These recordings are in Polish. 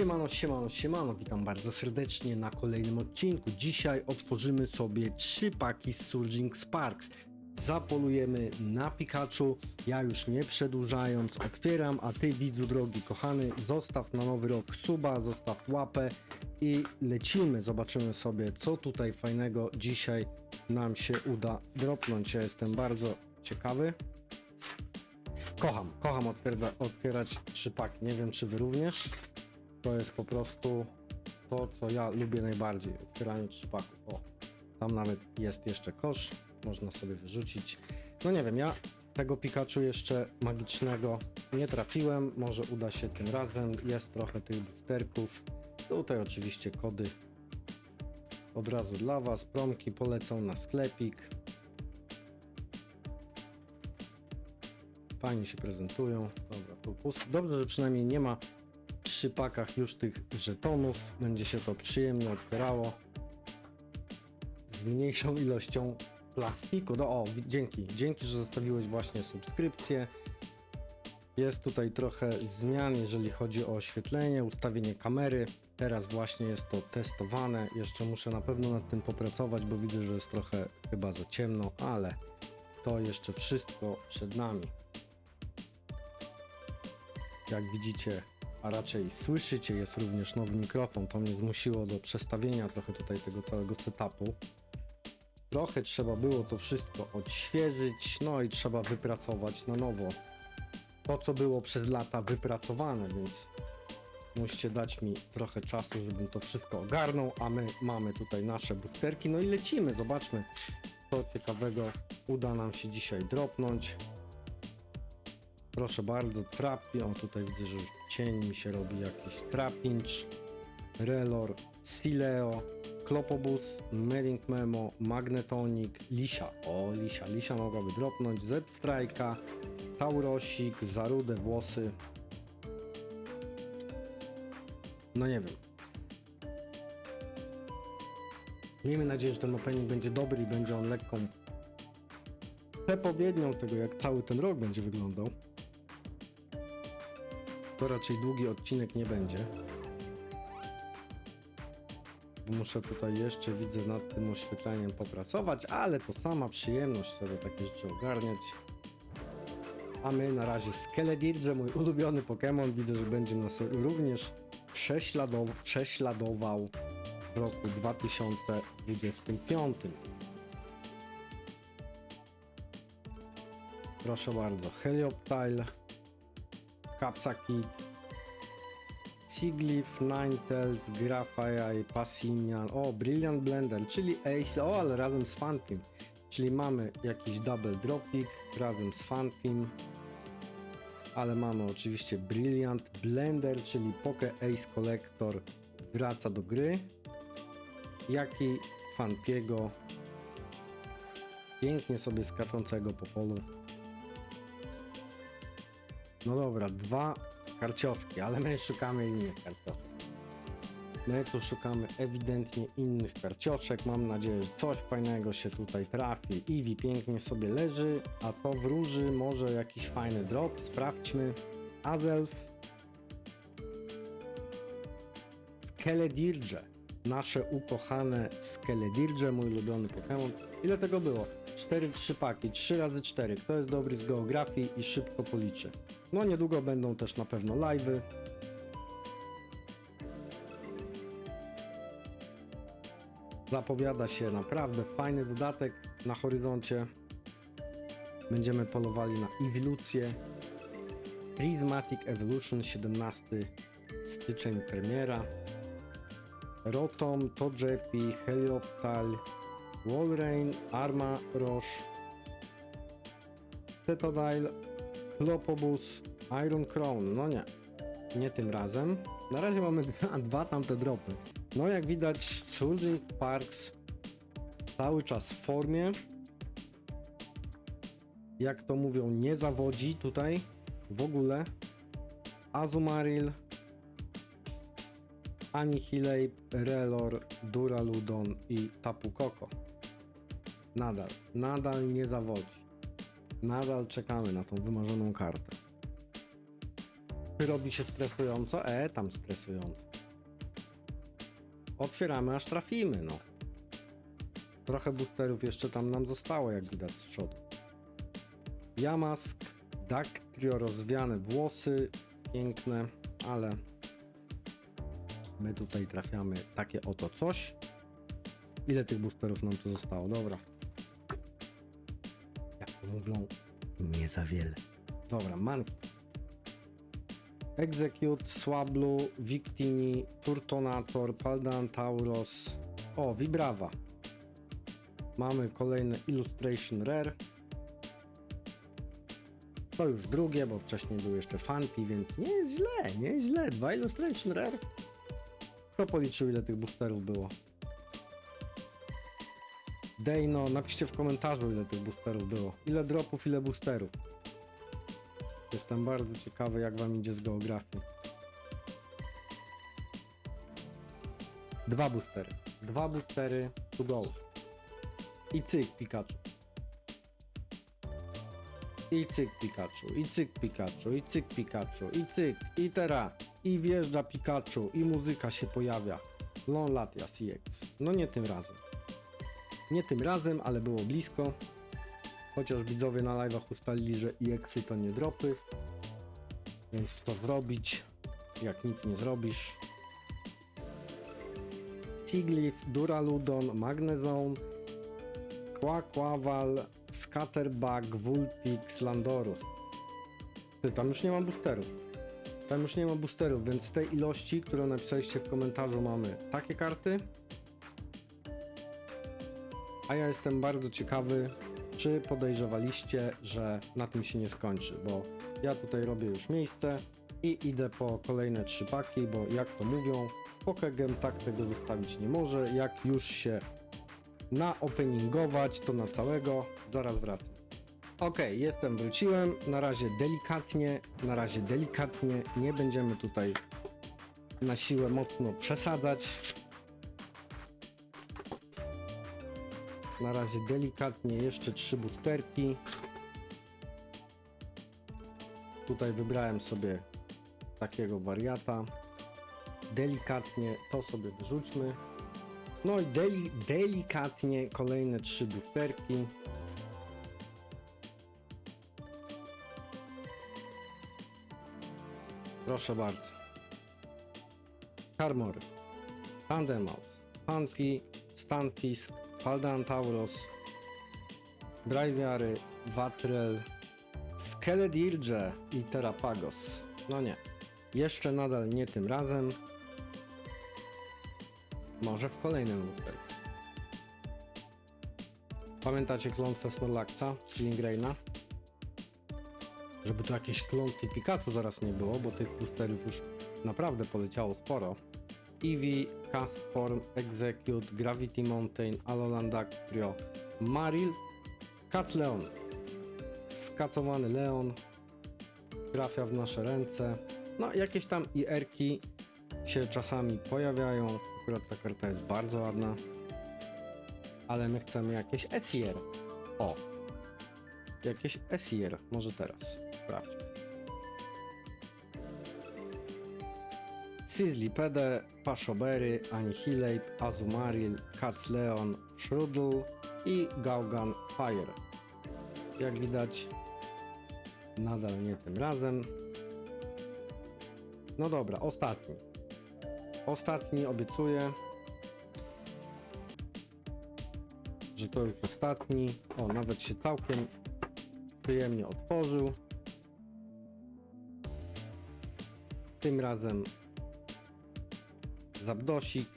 Siemano, siemano, siemano, witam bardzo serdecznie na kolejnym odcinku. Dzisiaj otworzymy sobie trzy paki z Surging Sparks. Zapolujemy na Pikachu. Ja już nie przedłużając otwieram, a ty widzu drogi kochany, zostaw na nowy rok suba, zostaw łapę i lecimy. Zobaczymy sobie co tutaj fajnego dzisiaj nam się uda dropnąć. Ja jestem bardzo ciekawy. Kocham, kocham otwiera, otwierać trzy paki. Nie wiem czy wy również. To jest po prostu to, co ja lubię najbardziej. Otwieranie trzypaków. O, tam nawet jest jeszcze kosz. Można sobie wyrzucić. No nie wiem, ja tego Pikachu jeszcze magicznego nie trafiłem. Może uda się tym razem. Jest trochę tych boosterków. Tutaj oczywiście kody od razu dla Was. Promki polecą na sklepik. Fajnie się prezentują. Dobra, tu pusto. Dobrze, że przynajmniej nie ma przy pakach już tych żetonów. Będzie się to przyjemnie otwierało. Z mniejszą ilością plastiku. No o, dzięki. Dzięki, że zostawiłeś właśnie subskrypcję. Jest tutaj trochę zmian, jeżeli chodzi o oświetlenie, ustawienie kamery. Teraz właśnie jest to testowane. Jeszcze muszę na pewno nad tym popracować, bo widzę, że jest trochę chyba za ciemno, ale to jeszcze wszystko przed nami. Jak widzicie, a raczej słyszycie, jest również nowy mikrofon. To mnie zmusiło do przestawienia trochę tutaj tego całego setupu. Trochę trzeba było to wszystko odświeżyć, no i trzeba wypracować na nowo to, co było przez lata wypracowane, więc musicie dać mi trochę czasu, żebym to wszystko ogarnął, a my mamy tutaj nasze boosterki, no i lecimy, zobaczmy, co ciekawego uda nam się dzisiaj dropnąć. Proszę bardzo, trapi, o tutaj widzę, że już cień mi się robi jakiś trapinch, relor, sileo, klopobus, melink memo, magnetonic, lisia, o lisia, lisia mogłaby dropnąć, z-strajka, taurosik, zarude włosy, no nie wiem. Miejmy nadzieję, że ten opening będzie dobry i będzie on lekką przepowiednią tego, jak cały ten rok będzie wyglądał. To raczej długi odcinek nie będzie. Muszę tutaj jeszcze, widzę, nad tym oświetleniem popracować, ale to sama przyjemność sobie takie rzeczy ogarniać. A my na razie Skeledirge, mój ulubiony Pokémon, widzę, że będzie nas również prześladow prześladował w roku 2025. Proszę bardzo, Helioptile, Capsakid, Siglif, Ninetales, Graphite, Passinian, o, Brilliant Blender, czyli Ace, o, ale razem z Funpim, czyli mamy jakiś Double Dropik razem z Funpim, ale mamy oczywiście Brilliant Blender, czyli Poke Ace Collector wraca do gry, jak i pięknie sobie skaczącego po polu. No dobra, dwa karciowki, ale my szukamy innych karciowek. My tu szukamy ewidentnie innych karcioszek. Mam nadzieję, że coś fajnego się tutaj trafi. Eevee pięknie sobie leży, a to wróży może jakiś fajny drop. Sprawdźmy. Azelf. Skeledirge. Nasze ukochane Skeledirge, mój ulubiony Pokémon. Ile tego było? 4 3 paki, 3 razy 4. Kto jest dobry z geografii i szybko policzy. No niedługo będą też na pewno live'y. Zapowiada się naprawdę fajny dodatek na horyzoncie. Będziemy polowali na ewolucję. Prismatic Evolution 17 styczeń premiera. Rotom, Togepi, Helioptile, Walrein, Arma Roche, Tetodile, Klopobus, Iron Crown. No nie, nie tym razem. Na razie mamy dwa, dwa tamte dropy. No jak widać Surging Parks cały czas w formie. Jak to mówią, nie zawodzi tutaj w ogóle. Azumaril, Annihilate, Relor, Duraludon i Tapu Koko. Nadal, nadal nie zawodzi. Nadal czekamy na tą wymarzoną kartę. robi się stresująco? E, tam stresująco. Otwieramy, aż trafimy, no. Trochę boosterów jeszcze tam nam zostało, jak widać z przodu. Yamask, Dactrio, rozwiane włosy, piękne, ale my tutaj trafiamy takie oto coś. Ile tych boosterów nam tu zostało? Dobra. Mówią, nie za wiele. Dobra, manki. Execute, Swablu, Victini, Turtonator, Paldan Tauros. O, Vibrava. Mamy kolejne Illustration Rare. To już drugie, bo wcześniej był jeszcze Fanpi, więc nie jest źle, nie jest źle. Dwa Illustration Rare. Kto policzył ile tych boosterów było? Dejno, napiszcie w komentarzu ile tych boosterów było. Ile dropów, ile boosterów. Jestem bardzo ciekawy jak wam idzie z geografii. Dwa boostery. Dwa boostery to go. I cyk Pikachu. I cyk Pikachu, i cyk Pikachu, i cyk Pikachu, i cyk, i teraz, i wjeżdża Pikachu, i muzyka się pojawia. Lon Latias CX. No nie tym razem. Nie tym razem, ale było blisko. Chociaż widzowie na live'ach ustalili, że EXy to nie dropy. Więc co zrobić, jak nic nie zrobisz. Siglif, Duraludon, Magnezone, Quaquaval, Scatterbug, Vulpix, Landorus. Ty, tam już nie ma boosterów. Tam już nie ma boosterów, więc z tej ilości, którą napisaliście w komentarzu mamy takie karty. A ja jestem bardzo ciekawy, czy podejrzewaliście, że na tym się nie skończy, bo ja tutaj robię już miejsce i idę po kolejne trzy paki, bo jak to mówią, Pokegem tak tego zostawić nie może, jak już się na openingować, to na całego, zaraz wracam. Ok, jestem, wróciłem, na razie delikatnie, na razie delikatnie, nie będziemy tutaj na siłę mocno przesadzać. Na razie delikatnie jeszcze trzy boosterki. Tutaj wybrałem sobie takiego wariata. Delikatnie to sobie wyrzućmy. No i deli delikatnie kolejne trzy boosterki. Proszę bardzo. Karmory, Tandemaus, Panfi, Stanfisk, Paldantauros, Brajwiary, Watrel, Skeledirge i Terapagos. No nie. Jeszcze nadal nie tym razem. Może w kolejnym lusterku. Pamiętacie klątwę Snorlaxa, czyli Graina? Żeby tu jakieś klątwy Pikachu zaraz nie było, bo tych boosterów już naprawdę poleciało sporo. Eevee, Castform, Execute, Gravity Mountain, Alolan Dactrio, Maril, Kac Leon. Skacowany Leon trafia w nasze ręce. No, jakieś tam IR-ki się czasami pojawiają. Akurat ta karta jest bardzo ładna. Ale my chcemy jakieś SIR. O! Jakieś SIR. Może teraz. Sprawdźmy. Sizzlipede, Pashobery, Annihilate, Azumaril, Leon, Shrudl i Gaugan Fire. Jak widać, nadal nie tym razem. No dobra, ostatni. Ostatni obiecuję, że to już ostatni. O, nawet się całkiem przyjemnie otworzył. Tym razem Zabdosik.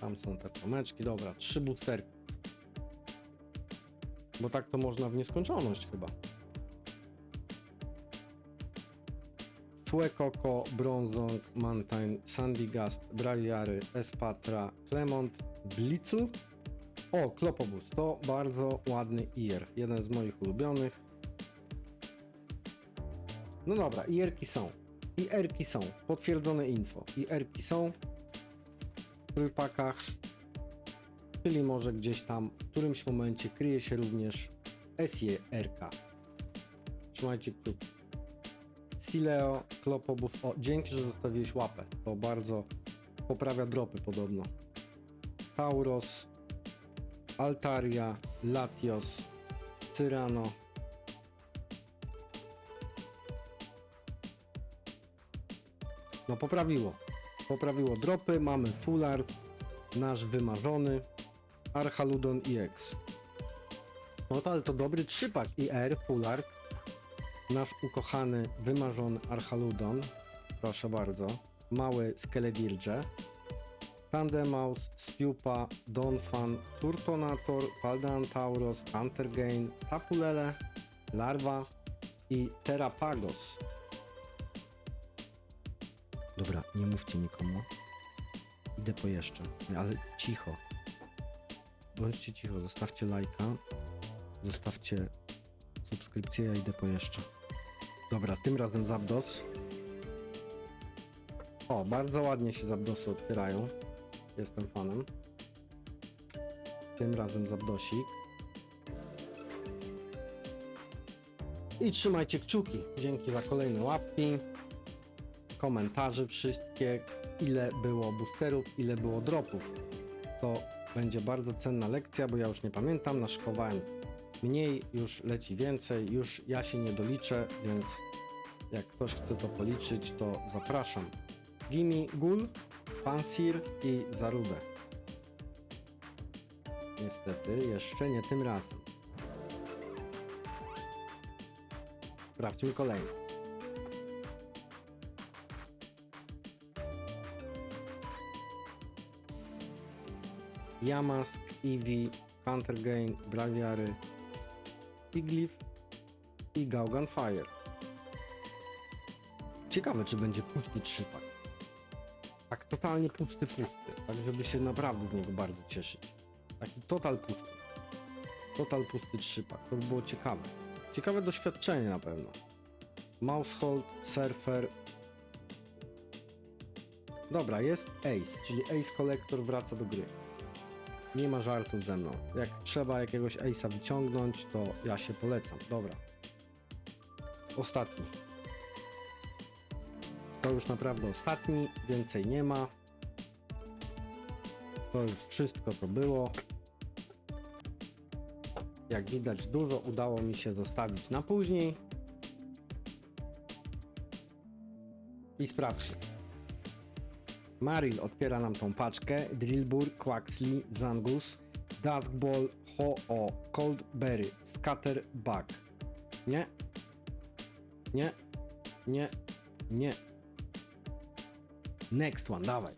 Tam są te pomeczki. Dobra, trzy boosterki. Bo tak to można w nieskończoność chyba. Fuecoco, Bronzong, Mantine, Sandygast, Braviary, Espatra, Clement, Blitzl. O, Klopobus. To bardzo ładny IR. Jeden z moich ulubionych. No dobra, IR-ki są. IR-ki są. Potwierdzone info. IR-ki są. W trójpakach. czyli może gdzieś tam w którymś momencie kryje się również SJRK. Trzymajcie kciuki. Sileo, Klopobus. O, dzięki, że zostawiłeś łapę. To bardzo poprawia dropy podobno. Tauros, Altaria, Latios, Cyrano. No poprawiło. Poprawiło dropy, mamy full art, nasz wymarzony, Archaludon EX. No to ale to dobry trzypak IR, full art. Nasz ukochany, wymarzony Archaludon. Proszę bardzo. Mały Skeledirge. Tandemaus, Spiupa, Donphan, Turtonator, Paldeantauros, Countergain, Tapulele, Larva i Terapagos. Nie mówcie nikomu. Idę po jeszcze, ale cicho. Bądźcie cicho, zostawcie lajka, zostawcie subskrypcję, ja idę po jeszcze. Dobra, tym razem Zapdos. O, bardzo ładnie się Zapdosy otwierają. Jestem fanem. Tym razem Zapdosik. I trzymajcie kciuki. Dzięki za kolejne łapki. Komentarze wszystkie. Ile było boosterów, ile było dropów. To będzie bardzo cenna lekcja, bo ja już nie pamiętam. Naszykowałem mniej, już leci więcej. Już ja się nie doliczę, więc jak ktoś chce to policzyć, to zapraszam. Gimi Gul, Pansir i Zarubę. Niestety, jeszcze nie tym razem. Sprawdźmy kolejny. Yamask, Eevee, Countergain, Braviary, Iglif i Gaugan Fire. Ciekawe, czy będzie pusty trzypak. Tak totalnie pusty, pusty. Tak, żeby się naprawdę z niego bardzo cieszyć. Taki total pusty. Total pusty trzypak. To by było ciekawe. Ciekawe doświadczenie na pewno. Mousehold, Surfer. Dobra, jest Ace, czyli Ace Collector wraca do gry. Nie ma żartów ze mną. Jak trzeba jakiegoś Ace'a wyciągnąć, to ja się polecam. Dobra. Ostatni. To już naprawdę ostatni, więcej nie ma. To już wszystko to było. Jak widać, dużo udało mi się zostawić na później. I sprawdźmy. Maril otwiera nam tą paczkę. Drillbur, Quaxley, Zangus, Duskball, Ho-Oh, Coldberry, Scatterbug. Nie. Nie. Nie. Nie. Next one, dawaj.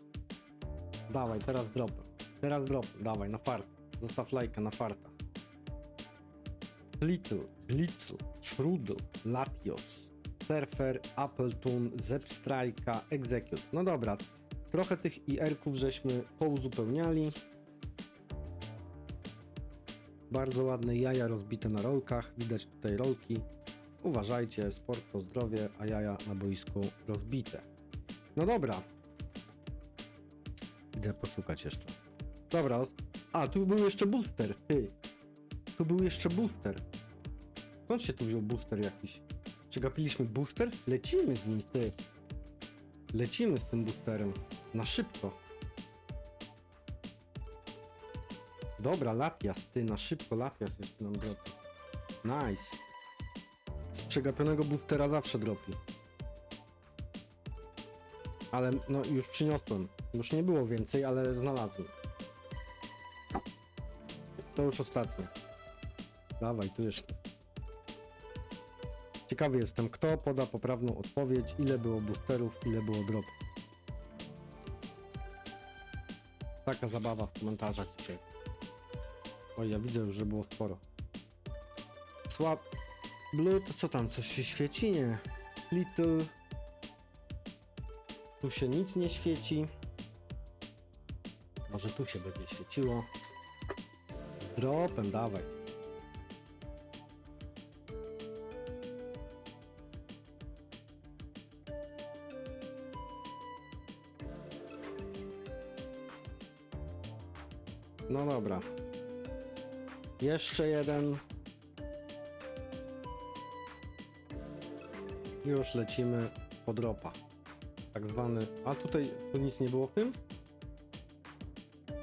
Dawaj, teraz drop. Teraz drop, dawaj, na fart. Zostaw lajka na farta. Little, Blitzel, Shrudl, Latios, Surfer, Appletoon, Zepstrajka, Execute. No dobra, trochę tych IR-ków żeśmy pouzupełniali. Bardzo ładne jaja rozbite na rolkach. Widać tutaj rolki. Uważajcie, sport to zdrowie, a jaja na boisku rozbite. No dobra. Idę poszukać jeszcze. Dobra. A, tu był jeszcze booster. Ty. Tu był jeszcze booster. Skąd się tu wziął booster jakiś? Przegapiliśmy booster? Lecimy z nim, ty. Lecimy z tym boosterem. Na szybko. Dobra, Latias, ty, na szybko Latias jeszcze nam dropi. Nice. Z przegapionego boostera zawsze dropi. Ale no już przyniosłem. Już nie było więcej, ale znalazłem. To już ostatnie. Dawaj, tu jeszcze. Ciekawy jestem, kto poda poprawną odpowiedź, ile było boosterów, ile było dropów. Taka zabawa w komentarzach dzisiaj. Oj, ja widzę już, że było sporo. Słab... Blue, to co tam, coś się świeci? Nie. Little... Tu się nic nie świeci. Może tu się będzie świeciło. Dropem, dawaj. No dobra. Jeszcze jeden. Już lecimy po dropa. Tak zwany. A tutaj tu nic nie było w tym?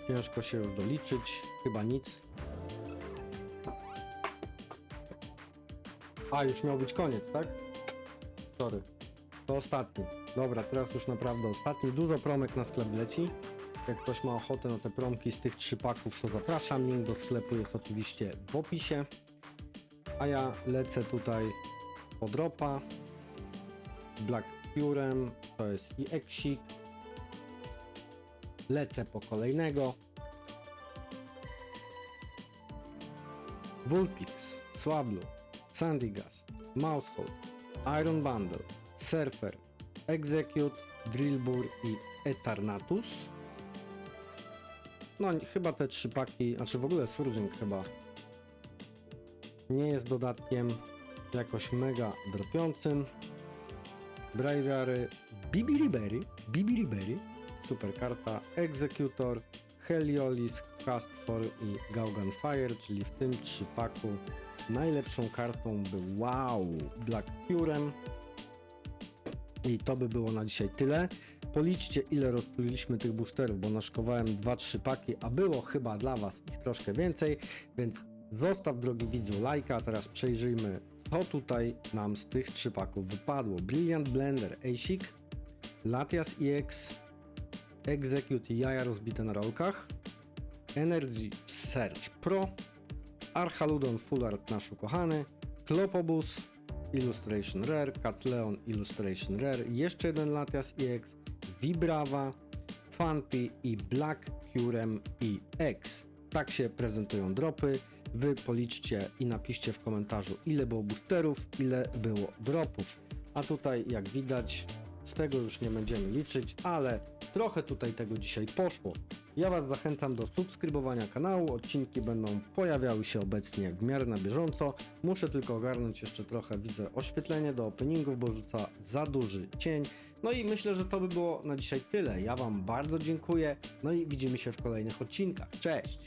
Ciężko się już doliczyć. Chyba nic. A, już miał być koniec, tak? Sorry. To ostatni. Dobra, teraz już naprawdę ostatni. Dużo promek na sklep leci. Jak ktoś ma ochotę na te promki z tych trzy paków, to zapraszam. Link do sklepu jest oczywiście w opisie. A ja lecę tutaj po dropa. Black Purem, to jest i Exik. Lecę po kolejnego. Vulpix, Swablu, Sandygast, Mousehole, Iron Bundle, Surfer, Execute, Drillbur i Eternatus. No chyba te trzy paki, znaczy w ogóle Surging chyba nie jest dodatkiem jakoś mega dropiącym. Braviary, Bibiribery, Bibiribery, super karta, Executor, Heliolis, Castfor i Gaugan Fire, czyli w tym trzypaku najlepszą kartą był wow, Black Purem. I to by było na dzisiaj tyle. Policzcie ile rozpyliliśmy tych boosterów, bo naszkowałem 2-3 paki, a było chyba dla Was ich troszkę więcej, więc zostaw drogi widzu lajka, teraz przejrzyjmy co tutaj nam z tych trzy paków wypadło. Brilliant Blender ASIC, Latias EX, Execute jaja rozbite na rolkach, Energy Search Pro, Archaludon Full Art nasz ukochany, Klopobus, Illustration Rare, Leon Illustration Rare, jeszcze jeden Latias EX, Vibrava, Funpy i Black Purem EX. Tak się prezentują dropy. Wy policzcie i napiszcie w komentarzu ile było boosterów, ile było dropów. A tutaj jak widać z tego już nie będziemy liczyć, ale trochę tutaj tego dzisiaj poszło. Ja Was zachęcam do subskrybowania kanału, odcinki będą pojawiały się obecnie w miarę na bieżąco. Muszę tylko ogarnąć jeszcze trochę, widzę oświetlenie do openingów, bo rzuca za duży cień. No i myślę, że to by było na dzisiaj tyle. Ja Wam bardzo dziękuję, no i widzimy się w kolejnych odcinkach. Cześć!